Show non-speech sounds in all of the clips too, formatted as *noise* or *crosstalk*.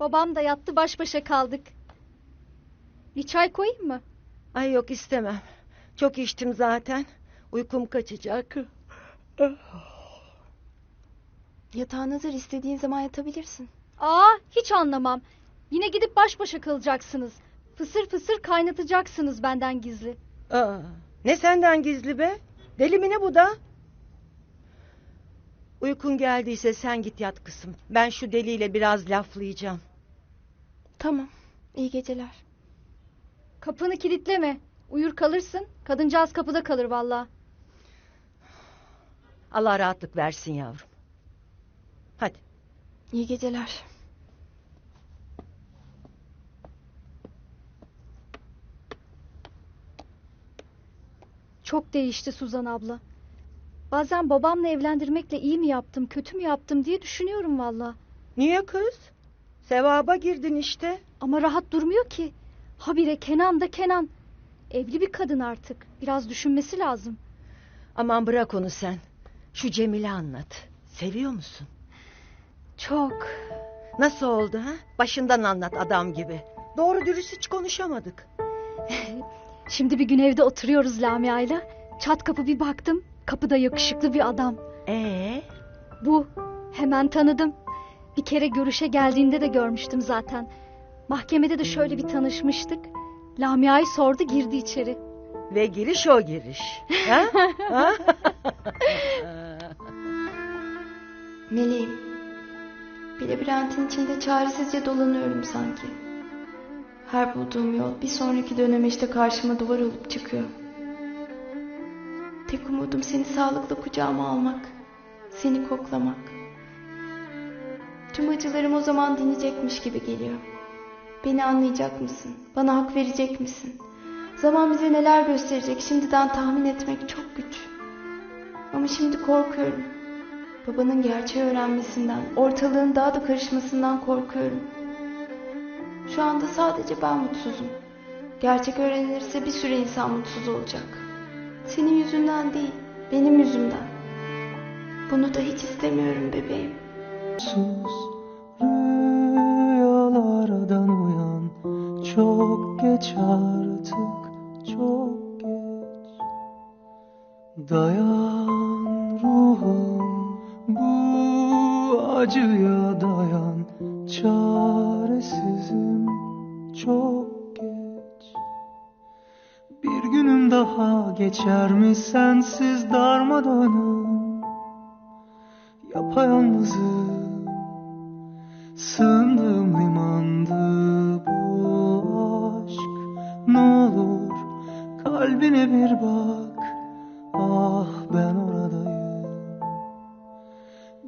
Babam da yattı baş başa kaldık. Bir çay koyayım mı? Ay yok istemem. Çok içtim zaten. Uykum kaçacak. Yatağın hazır istediğin zaman yatabilirsin. Aa hiç anlamam. Yine gidip baş başa kalacaksınız. Fısır fısır kaynatacaksınız benden gizli. Aa, ne senden gizli be? Deli mi ne bu da? Uykun geldiyse sen git yat kızım. Ben şu deliyle biraz laflayacağım. Tamam. İyi geceler. Kapını kilitleme. Uyur kalırsın. Kadıncağız kapıda kalır valla. Allah rahatlık versin yavrum. Hadi. İyi geceler. Çok değişti Suzan abla. Bazen babamla evlendirmekle iyi mi yaptım, kötü mü yaptım diye düşünüyorum valla. Niye kız? Sevaba girdin işte. Ama rahat durmuyor ki. Habire Kenan da Kenan. Evli bir kadın artık. Biraz düşünmesi lazım. Aman bırak onu sen. Şu Cemil'i anlat. Seviyor musun? Çok. Nasıl oldu ha? Başından anlat adam gibi. Doğru dürüst hiç konuşamadık. *laughs* Şimdi bir gün evde oturuyoruz Lamia'yla. Çat kapı bir baktım. Kapıda yakışıklı bir adam. Ee, Bu. Hemen tanıdım. Bir kere görüşe geldiğinde de görmüştüm zaten. Mahkemede de şöyle bir tanışmıştık. Lamia'yı sordu girdi içeri. ve giriş o giriş. Ha? ha? *laughs* Meleğim. Bir labirentin içinde çaresizce dolanıyorum sanki. Her bulduğum yol bir sonraki döneme işte karşıma duvar olup çıkıyor. Tek umudum seni sağlıklı kucağıma almak. Seni koklamak. Tüm acılarım o zaman dinecekmiş gibi geliyor. Beni anlayacak mısın? Bana hak verecek misin? Zaman bize neler gösterecek şimdiden tahmin etmek çok güç. Ama şimdi korkuyorum. Babanın gerçeği öğrenmesinden, ortalığın daha da karışmasından korkuyorum. Şu anda sadece ben mutsuzum. Gerçek öğrenilirse bir sürü insan mutsuz olacak. Senin yüzünden değil, benim yüzümden. Bunu da hiç istemiyorum bebeğim. Sus rüyalardan uyan Çok geç artık çok geç Dayan ruhum bu acıya dayan Çaresizim çok daha geçer mi sensiz darmadağınım Yapayalnızım Sığındığım limandı bu aşk. Ne olur kalbine bir bak. Ah ben oradayım.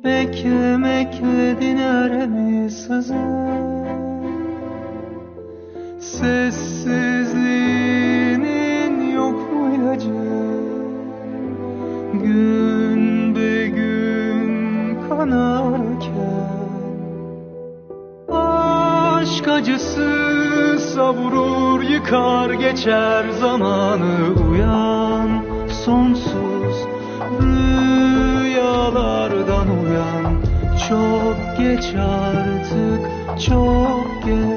Beklemekle dinere mi sızır acısı savurur yıkar geçer zamanı uyan. Sonsuz rüyalardan uyan. Çok geç artık çok geç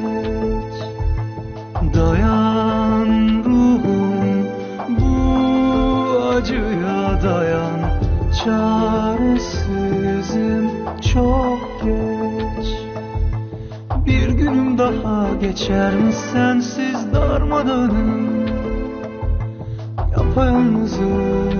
daha geçer mi sensiz darmadağınım Yapayalnızım